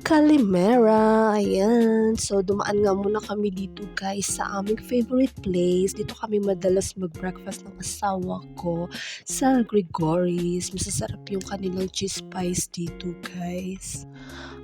Kalimera, ayan. So, dumaan nga muna kami dito guys sa aming favorite place. Dito kami madalas mag-breakfast ng asawa ko sa Gregory's. Masasarap yung kanilang cheese pies dito guys.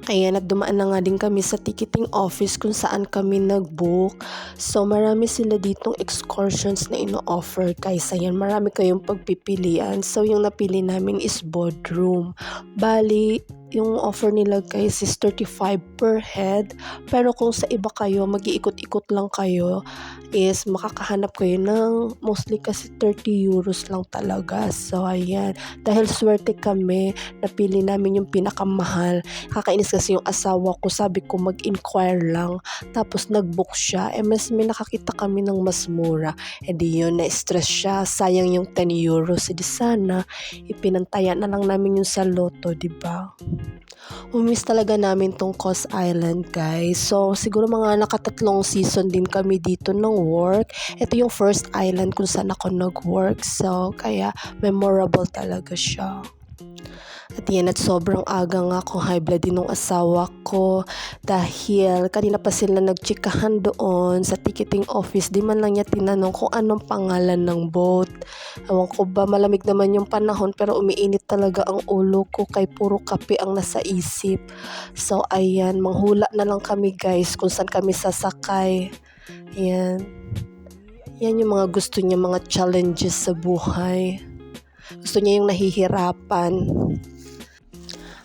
Ayan, at dumaan na nga din kami sa ticketing office kung saan kami nag-book. So, marami sila ditong excursions na ino-offer guys. Ayan, marami kayong pagpipilian. So, yung napili namin is boardroom. Bali, yung offer nila guys is 35 per head. Pero kung sa iba kayo, mag-iikot-ikot lang kayo, is makakahanap kayo ng mostly kasi 30 euros lang talaga. So, ayan. Dahil swerte kami, napili namin yung pinakamahal. Kakainis kasi yung asawa ko, sabi ko mag-inquire lang. Tapos nag-book siya. Eh, mas may nakakita kami ng mas mura. Eh, di yun, na-stress siya. Sayang yung 10 euros. Eh, di sana, ipinantaya na lang namin yung sa loto, di ba? Umiss talaga namin tong Cos Island, guys. So, siguro mga nakatatlong season din kami dito ng work. Ito yung first island kung saan ako nag-work. So, kaya memorable talaga siya. At yan, at sobrang aga nga kung high blood din ng asawa ko dahil kanina pa sila nagchikahan doon sa ticketing office. Di man lang niya tinanong kung anong pangalan ng boat. Ewan ko ba, malamig naman yung panahon pero umiinit talaga ang ulo ko kay puro kape ang nasa isip. So, ayan, manghula na lang kami guys kung saan kami sasakay. Ayan. Yan yung mga gusto niya, mga challenges sa buhay. Gusto niya yung nahihirapan.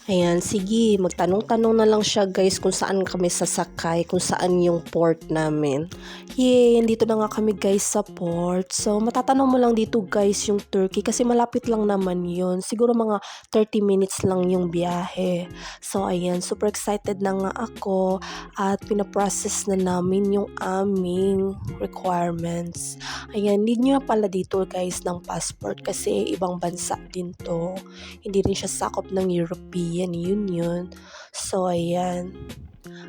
Ayan, sige, magtanong-tanong na lang siya guys kung saan kami sasakay, kung saan yung port namin. Yay, dito na nga kami guys sa port. So, matatanong mo lang dito guys yung Turkey kasi malapit lang naman yun. Siguro mga 30 minutes lang yung biyahe. So, ayan, super excited na nga ako at pinaprocess na namin yung aming requirements. Ayan, need nyo pala dito guys ng passport kasi ibang bansa din to. Hindi rin siya sakop ng European Union. So, ayan.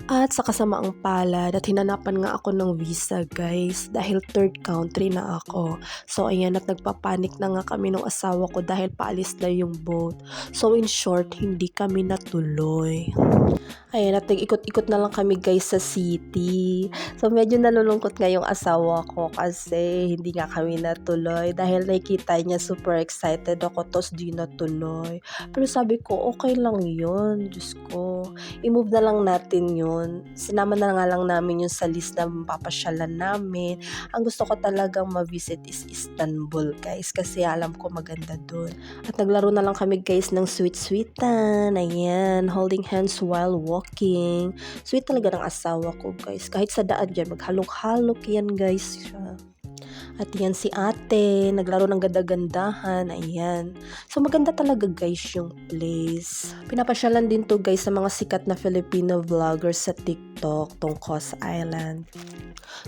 At sa kasamaang palad at hinanapan nga ako ng visa guys dahil third country na ako. So ayan at nagpapanik na nga kami ng asawa ko dahil paalis na yung boat. So in short, hindi kami natuloy. Ayan at nag-ikot-ikot na lang kami guys sa city. So medyo nalulungkot nga yung asawa ko kasi hindi nga kami natuloy dahil nakikita niya super excited ako tos di natuloy. Pero sabi ko okay lang yun, Diyos ko. I-move na lang natin yun. Sinama na nga lang namin yung sa list na papasyalan namin. Ang gusto ko talagang ma-visit is Istanbul guys kasi alam ko maganda doon. At naglaro na lang kami guys ng sweet-sweetan. Ayan, holding hands while walking. Sweet talaga ng asawa ko guys. Kahit sa daan dyan, maghalok-halok yan guys siya. At yan si ate, naglaro ng ganda-gandahan, ayan. So maganda talaga guys yung place. Pinapasyalan din to guys sa mga sikat na Filipino vloggers sa TikTok, tong Cos Island.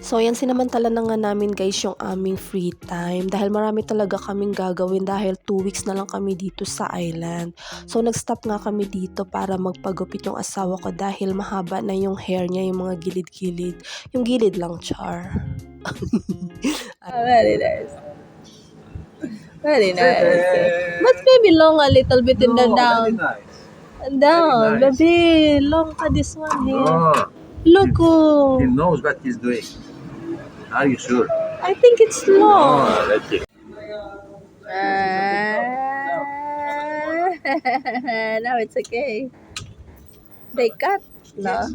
So yan sinamantala na nga namin guys yung aming free time dahil marami talaga kaming gagawin dahil 2 weeks na lang kami dito sa island. So nag-stop nga kami dito para magpagupit yung asawa ko dahil mahaba na yung hair niya, yung mga gilid-gilid. Yung gilid lang, char. Ah, very nice. Very nice. But maybe long a little bit in the No, down. nice. Down. Nice. Baby, long ka this one here. No, Look, oh. he knows what he's doing. Are you sure? I think it's long. Oh, let's see. Ah. now it's okay. They cut, no?